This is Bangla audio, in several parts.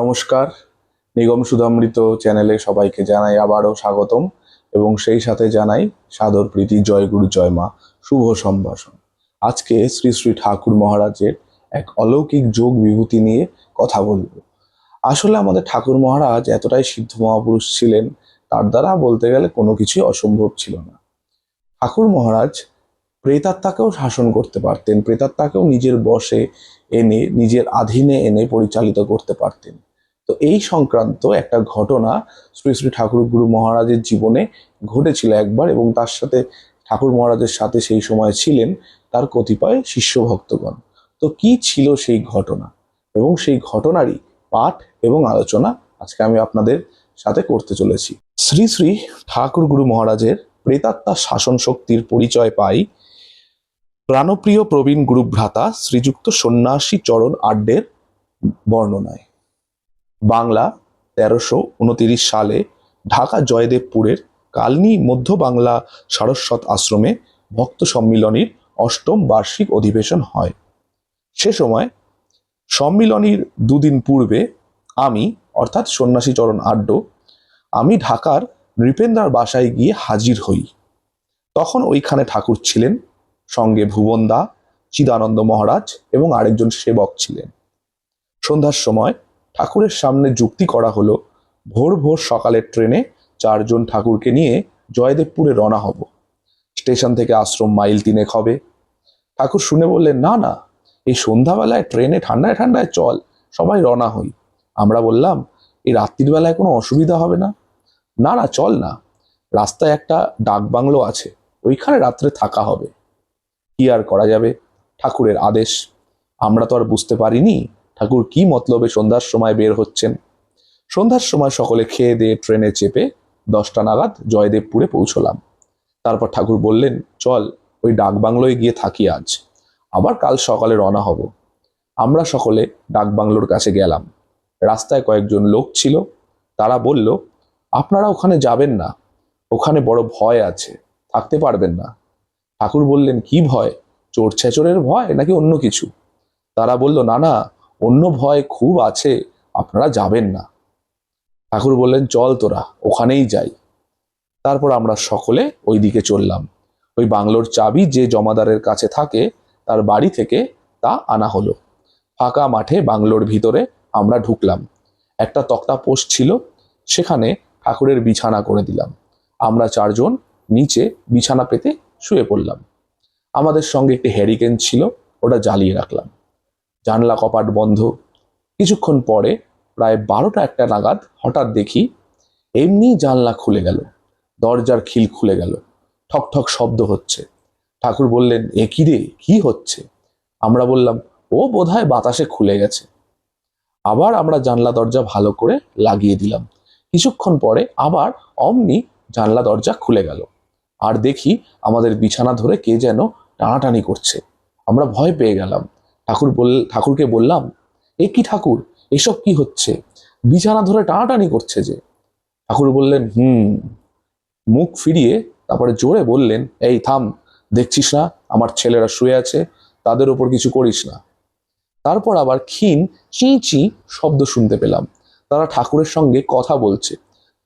নমস্কার। নিগম সুধামৃত চ্যানেলে সবাইকে জানাই আবারও স্বাগতম এবং সেই সাথে জানাই সাদর প্রীতি, জয় গুরু, জয় মা, শুভ সম্ভাষণ। আজকে শ্রী শ্রী ঠাকুর মহারাজের এক অলৌকিক যোগ বিভূতি নিয়ে কথা বলব। আসলে আমাদের ঠাকুর মহারাজ এতটাই সিদ্ধ মহাপুরুষ ছিলেন, তার দ্বারা বলতে গেলে কোনো কিছুই অসম্ভব ছিল না। ঠাকুর মহারাজ প্রেতাত্মাকেও শাসন করতে পারতেন, প্রেতাত্মাকেও নিজের বশে এনে, নিজের আধীনে এনে পরিচালিত করতে পারতেন। তো এই সংক্রান্ত একটা ঘটনা শ্রী শ্রী ঠাকুর গুরু মহারাজের জীবনে ঘটেছিল একবার এবং তার সাথে ঠাকুর মহারাজের সাথে সেই সময় ছিলেন তার কতিপয় শিষ্য ভক্তগণ তো কি ছিল সেই ঘটনা? এবং সেই ঘটনারই পাঠ এবং আলোচনা আজকে আমি আপনাদের সাথে করতে চলেছি। শ্রী শ্রী ঠাকুর গুরু মহারাজের প্রেতাত্মা শাসন শক্তির পরিচয় পাই প্রাণপ্রিয় প্রবীণ গুরুভ্রাতা শ্রীযুক্ত সন্ন্যাসী চরণ আড্ডের বর্ণনায়। বাংলা তেরোশো উনতিরিশ সালে ঢাকা জয়দেবপুরের কালনি মধ্য বাংলা সারস্বত আশ্রমে ভক্ত সম্মিলনীর অষ্টম বার্ষিক অধিবেশন হয়। সে সময় সম্মিলনীর দুদিন পূর্বে আমি, অর্থাৎ সন্ন্যাসী চরণ আড্ড, আমি ঢাকার নৃপেন্দ্রার বাসায় গিয়ে হাজির হই। তখন ওইখানে ঠাকুর ছিলেন সঙ্গে ভুবনদা, চিদানন্দ মহারাজ এবং আরেকজন সেবক ছিলেন। সন্ধ্যার সময় ঠাকুরের সামনে যুক্তি করা হলো, ভোর ভোর সকালের ট্রেনে চারজন ঠাকুরকে নিয়ে জয়দেবপুরে রওনা হব। স্টেশন থেকে আশ্রম মাইল তিনেক হবে। ঠাকুর শুনে বললেন, না না, এই সন্ধ্যাবেলায় ট্রেনে ঠান্ডায় ঠান্ডায় চল, সবাই রওনা হই। আমরা বললাম এই রাত্রির বেলায় কোনো অসুবিধা হবে না? না না, চল না, রাস্তায় একটা ডাক বাংলো আছে, ওইখানে রাত্রে থাকা হবে। কি আর করা যাবে? ঠাকুরের আদেশ। আমরা তো আর বুঝতে পারিনি ঠাকুর কি মতলবে সন্ধ্যার সময় বের হচ্ছেন। সন্ধ্যার সময় সকলে খেয়ে দিয়ে ট্রেনে চেপে দশটা নাগাদ জয়দেবপুরে পৌঁছলাম। তারপর ঠাকুর বললেন, চল, ওই ডাক বাংলোয় গিয়ে থাকি আজ। আবার কাল সকালে রওনা হব। আমরা সকলে ডাক বাংলোর কাছে গেলাম। রাস্তায় কয়েকজন লোক ছিল। তারা বলল, আপনারা ওখানে যাবেন না। ওখানে বড় ভয় আছে। থাকতে পারবেন না। ঠাকুর বললেন, কি ভয়? চোর ছেচরের ভয় নাকি অন্য কিছু? তারা বলল, না না, অন্য ভয় খুব আছে, আপনারা যাবেন না। ঠাকুর বললেন, চল তোরা, ওখানেই যাই। তারপর আমরা সকলে ওই দিকে চললাম। ওই বাংলোর চাবি যে জমাদারের কাছে থাকে, তার বাড়ি থেকে তা আনা হলো। ফাঁকা মাঠে বাংলোর ভিতরে আমরা ঢুকলাম। একটা তক্তা পোস্ট ছিল, সেখানে ঠাকুরের বিছানা করে দিলাম। আমরা চারজন নিচে বিছানা পেতে শুয়ে পড়লাম। আমাদের সঙ্গে একটি হ্যারিকেন ছিল, ওটা জ্বালিয়ে রাখলাম। জানলা কপাট বন্ধ। কিছুক্ষণ পরে প্রায় বারোটা একটা নাগাদ হঠাৎ দেখি এমনি জানলা খুলে গেল। দরজার খিল খুলে গেল। ঠক ঠক শব্দ হচ্ছে। ঠাকুর বললেন, এ কি রে? কি হচ্ছে? আমরা বললাম, ও বোধহয় বাতাসে খুলে গেছে। আবার আমরা জানলা দরজা ভালো করে লাগিয়ে দিলাম। কিছুক্ষণ পরে আবার অমনি জানলা দরজা খুলে গেল। আর দেখি আমাদের বিছানা ধরে কে যেন টানাটানি করছে। আমরা ভয় পেয়ে গেলাম। ঠাকুর বল, ঠাকুরকে বললাম, এ কি ঠাকুর? এসব কি হচ্ছে? বিছানা ধরে টানাটানি করছে যে। ঠাকুর বললেন, হুম। মুখ ফিরিয়ে তারপরে জোরে বললেন, এই থাম, দেখছিস না? আমার ছেলেরা শুয়ে আছে, তাদের ওপর কিছু করিস না। তারপর আবার ক্ষীণ চি চি শব্দ শুনতে পেলাম। তারা ঠাকুরের সঙ্গে কথা বলছে।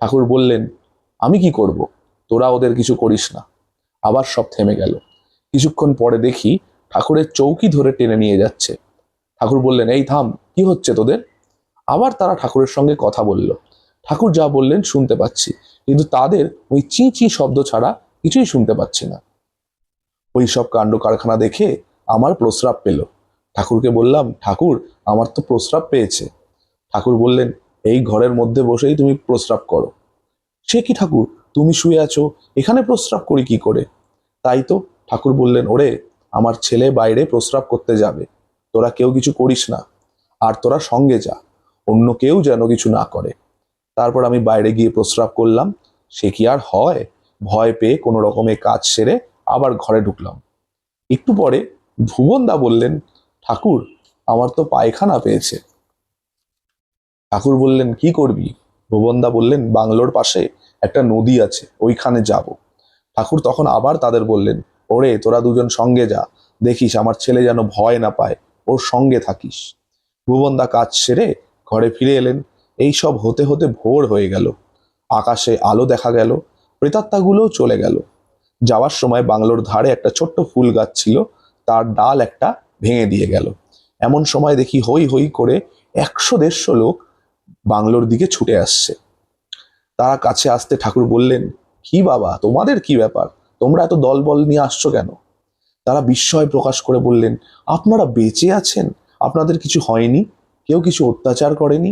ঠাকুর বললেন, আমি কি করব? তোরা ওদের কিছু করিস না। আবার সব থেমে গেল। কিছুক্ষণ পরে দেখি ঠাকুরের চৌকি ধরে টেনে নিয়ে যাচ্ছে। ঠাকুর বললেন, এই থাম, কি হচ্ছে তোদের? আবার তারা ঠাকুরের সঙ্গে কথা বলল। ঠাকুর যা বললেন শুনতে পাচ্ছি, কিন্তু তাদের ওই চি চি শব্দ ছাড়া কিছুই শুনতে পাচ্ছি না। ওই সব কাণ্ড কারখানা দেখে আমার প্রস্রাব পেল। ঠাকুরকে বললাম, ঠাকুর, আমার তো প্রস্রাব পেয়েছে। ঠাকুর বললেন, এই ঘরের মধ্যে বসেই তুমি প্রস্রাব করো। সে কি ঠাকুর? তুমি শুয়ে আছো, এখানে প্রস্রাব করি কি করে? তাই তো ঠাকুর বললেন, ওরে, আমার ছেলে বাইরে প্রস্রাব করতে যাবে। তোরা কেউ কিছু করিস না, আর তোরা সঙ্গে যা, অন্য কেউ যেন কিছু না করে। তারপর আমি বাইরে গিয়ে প্রস্রাব করলাম, সে কি আর হয়? ভয় পেয়ে কোনো রকমে কাজ সেরে আবার ঘরে ঢুকলাম। একটু পরে ভুবনদা বললেন, ঠাকুর, আমার তো পায়খানা পেয়েছে। ঠাকুর বললেন, কি করবি? ভুবনদা বললেন, বাংলোর পাশে একটা নদী আছে, ওইখানে যাব। ঠাকুর তখন আবার তাদের বললেন, ওরে, তোরা দুজন সঙ্গে যা, দেখিস আমার ছেলে যেন ভয় না পায়, ওর সঙ্গে থাকিস। ভুবনদা কাজ সেরে ঘরে ফিরে এলেন। এই সব হতে হতে ভোর হয়ে গেল। আকাশে আলো দেখা গেল প্রেতাত্মাগুলোও চলে গেল। যাওয়ার সময় বাংলোর ধারে একটা ছোট্ট ফুল গাছ ছিল, তার ডাল একটা ভেঙে দিয়ে গেল। এমন সময় দেখি হই হই করে একশো দেড়শো লোক বাংলোর দিকে ছুটে আসছে। তারা কাছে আসতে ঠাকুর বললেন, কি বাবা, তোমাদের কি ব্যাপার? তোমরা এত দলবল নিয়ে আসছো কেন? তারা বিস্ময় প্রকাশ করে বললেন, আপনারা বেঁচে আছেন? আপনাদের কিছু হয়নি? কেউ কিছু অত্যাচার করেনি?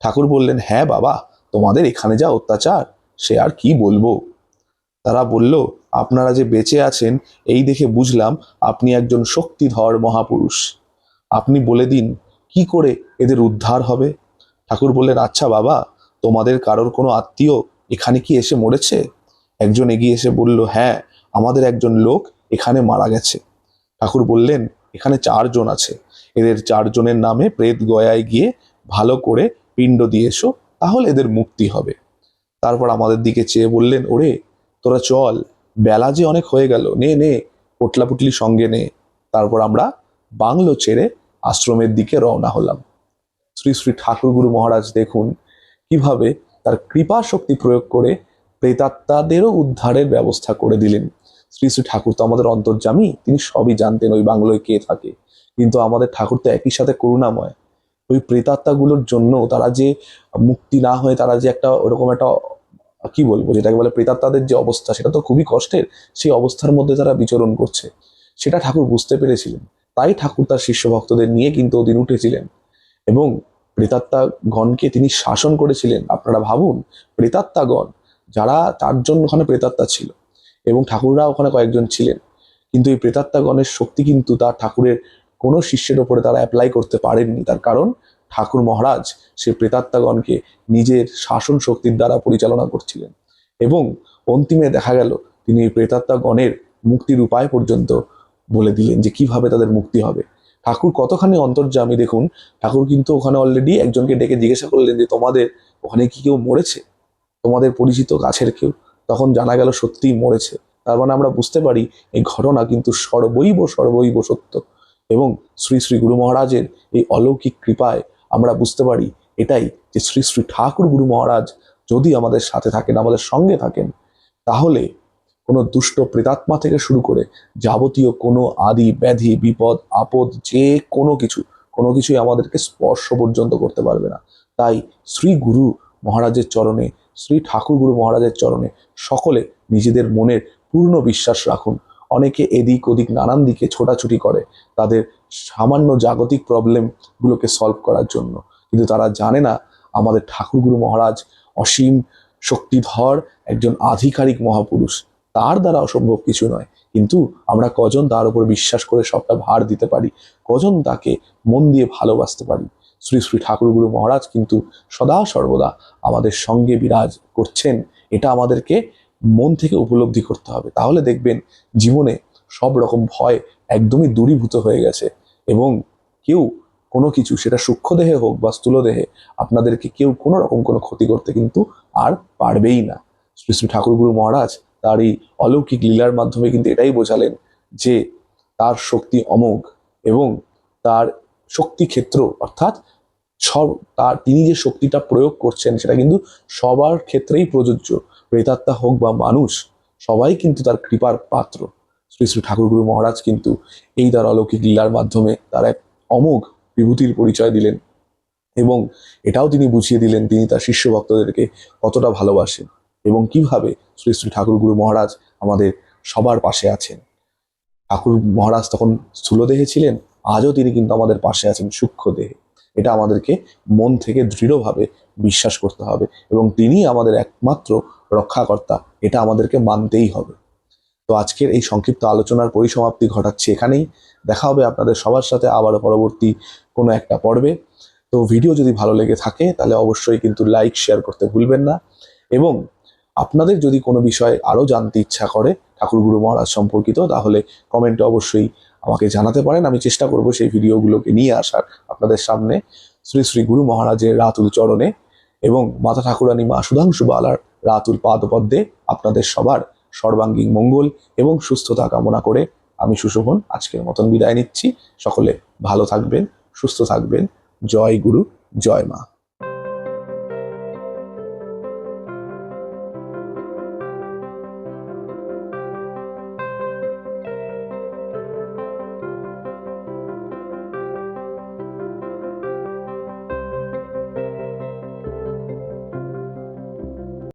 ঠাকুর বললেন হ্যাঁ বাবা, তোমাদের এখানে যা অত্যাচার, সে আর কি বলব? তারা বলল, আপনারা যে বেঁচে আছেন, এই দেখে বুঝলাম আপনি একজন শক্তিধর মহাপুরুষ। আপনি বলে দিন, কি করে এদের উদ্ধার হবে? ঠাকুর বললেন আচ্ছা বাবা তোমাদের কারোর কোনো আত্মীয় এখানে কি এসে মরেছে? একজন এগিয়ে এসে বলল হ্যাঁ আমাদের একজন লোক এখানে মারা গেছে। ঠাকুর বললেন, এখানে চারজন আছে। এদের চারজনের নামে প্রেত গয়ায় গিয়ে ভালো করে পিণ্ড দিয়ে এসো, তাহলে এদের মুক্তি হবে। তারপর আমাদের দিকে চেয়ে বললেন, ওরে, তোরা চল, বেলা যে অনেক হয়ে গেল, নে নে পোটলা পুটলি সঙ্গে নে। তারপর আমরা বাংলো ছেড়ে আশ্রমের দিকে রওনা হলাম। শ্রী শ্রী ঠাকুরগুরু মহারাজ দেখুন কীভাবে তার কৃপা শক্তি প্রয়োগ করে প্রেতাত্মাদেরও উদ্ধারের ব্যবস্থা করে দিলেন। শ্রী শ্রী ঠাকুর তো আমাদের অন্তর্জামী তিনি সবই জানতেন ওই বাংলোয় কে থাকে। কিন্তু আমাদের ঠাকুর তো একই সাথে করুণাময়। ওই প্রেতাত্মাগুলোর জন্য তারা যে মুক্তি না হয়ে তারা যে একটা ওরকম একটা, কি বলব, যেটাকে বলে প্রেতাত্মাদের যে অবস্থা, সেটা তো খুবই কষ্টের, সেই অবস্থার মধ্যে তারা বিচরণ করছে। সেটা ঠাকুর বুঝতে পেরেছিলেন। তাই ঠাকুর তার শিষ্য ভক্তদের নিয়ে কিন্তু ওদিন উঠেছিলেন। এবং প্রেতাত্মাগণকে তিনি শাসন করেছিলেন। আপনারা ভাবুন প্রেতাত্মাগণ যারা চারজন ওখানে প্রেতাত্মা ছিল এবং ঠাকুররা ওখানে কয়েকজন ছিলেন। কিন্তু এই প্রেতাত্মাগণের শক্তি কিন্তু তার ঠাকুরের কোনো শিষ্যের ওপরে তারা অ্যাপ্লাই করতে পারেননি। তার কারণ ঠাকুর মহারাজ সে প্রেতাত্মাগণকে নিজের শাসন শক্তির দ্বারা পরিচালনা করছিলেন এবং অন্তিমে দেখা গেল, তিনি এই প্রেতাত্মাগণের মুক্তির উপায় পর্যন্ত বলে দিলেন যে কীভাবে তাদের মুক্তি হবে। ঠাকুর কতখানি অন্তর্যামী দেখুন, ঠাকুর কিন্তু ওখানে অলরেডি একজনকে ডেকে জিজ্ঞাসা করলেন যে তোমাদের ওখানে কি কেউ মরেছে? তোমাদের পরিচিত কাছের কেউ? তখন জানা গেল সত্যিই মরেছে। তার মানে আমরা বুঝতে পারি এই ঘটনা কিন্তু সর্বৈব সর্বৈব সত্য। এবং শ্রী শ্রী গুরু মহারাজের এই অলৌকিক কৃপায় আমরা বুঝতে পারি এটাই যে শ্রী শ্রী ঠাকুর গুরু মহারাজ যদি আমাদের সাথে থাকেন, আমাদের সঙ্গে থাকেন, তাহলে কোনো দুষ্ট প্রেতাত্মা থেকে শুরু করে যাবতীয় কোনো আদি, ব্যাধি, বিপদ, আপদ, যে কোনো কিছু, কোনো কিছুই আমাদেরকে স্পর্শ পর্যন্ত করতে পারবে না। তাই শ্রী গুরু মহারাজের চরণে, শ্রী ঠাকুর গুরু মহারাজের চরণে সকলে নিজেদের মনের পূর্ণ বিশ্বাস রাখুন। অনেকে এদিক ওদিক নানান দিকে ছোটাছুটি করে তাদের সামান্য জাগতিক প্রবলেমগুলোকে সলভ করার জন্য। কিন্তু তারা জানে না আমাদের ঠাকুরগুরু মহারাজ অসীম শক্তিধর একজন আধিকারিক মহাপুরুষ। তার দ্বারা অসম্ভব কিছু নয়। কিন্তু আমরা কজন তার উপর বিশ্বাস করে সবটা ভার দিতে পারি? কজন তাকে মন দিয়ে ভালোবাসতে পারি? শ্রী শ্রী ঠাকুরগুরু মহারাজ কিন্তু সদা সর্বদা আমাদের সঙ্গে বিরাজ করছেন। এটা আমাদেরকে মন থেকে উপলব্ধি করতে হবে। তাহলে দেখবেন জীবনে সব রকম ভয় একদমই দূরীভূত হয়ে গেছে এবং কেউ কোনো কিছু, সেটা সূক্ষ্ম দেহে হোক বা স্থূল দেহে, আপনাদেরকে কেউ কোনো রকম কোনো ক্ষতি করতে কিন্তু আর পারবেই না। শ্রী শ্রী ঠাকুরগুরু মহারাজ তার এই অলৌকিক লীলার মাধ্যমে কিন্তু এটাই বোঝালেন যে তার শক্তি অমোঘ এবং তার শক্তি ক্ষেত্র, অর্থাৎ সব তার তিনি যে শক্তিটা প্রয়োগ করছেন সেটা কিন্তু সবার ক্ষেত্রেই প্রযোজ্য। প্রেতাত্মা হোক বা মানুষ, সবাই কিন্তু তার কৃপার পাত্র। শ্রী শ্রী ঠাকুরগুরু মহারাজ কিন্তু এই তার অলৌকিক লীলার মাধ্যমে তার এক অমোঘ বিভূতির পরিচয় দিলেন এবং এটাও তিনি বুঝিয়ে দিলেন, তিনি তার শিষ্য ভক্তদেরকে কতটা ভালোবাসেন। এবং কীভাবে শ্রী শ্রী ঠাকুরগুরু মহারাজ আমাদের সবার পাশে আছেন। ঠাকুর মহারাজ তখন স্থূল দেহে ছিলেন, আজও তিনি কিন্তু আমাদের পাশে আছেন সূক্ষ্ম দেহে এটা আমাদেরকে মন থেকে দৃঢ়ভাবে বিশ্বাস করতে হবে এবং তিনি আমাদের একমাত্র রক্ষাকর্তা, এটা আমাদেরকে মানতেই হবে। তো আজকের এই সংক্ষিপ্ত আলোচনার পরিসমাপ্তি ঘটাচ্ছি এখানেই। দেখা হবে আপনাদের সবার সাথে আবারও পরবর্তী কোনো একটা পর্বে। তো ভিডিও যদি ভালো লেগে থাকে, তাহলে অবশ্যই কিন্তু লাইক, শেয়ার করতে ভুলবেন না। এবং আপনাদের যদি কোনো বিষয়ে আরও জানতে ইচ্ছা করে ঠাকুর গুরু মহারাজ সম্পর্কিত, তাহলে কমেন্টে অবশ্যই আমাকে জানাতে পারেন। আমি চেষ্টা করব সেই ভিডিওগুলোকে নিয়ে আসার আপনাদের সামনে। শ্রী শ্রী গুরু মহারাজের রাতুল চরণে এবং মাতা ঠাকুরানী মা সুধাংশু বালার রাতুল পাদপদ্মে আপনাদের সবার সর্বাঙ্গীন মঙ্গল এবং সুস্থতা কামনা করে আমি সুশোভন আজকের মতন বিদায় নিচ্ছি। সকলে ভালো থাকবেন, সুস্থ থাকবেন। জয় গুরু, জয় মা।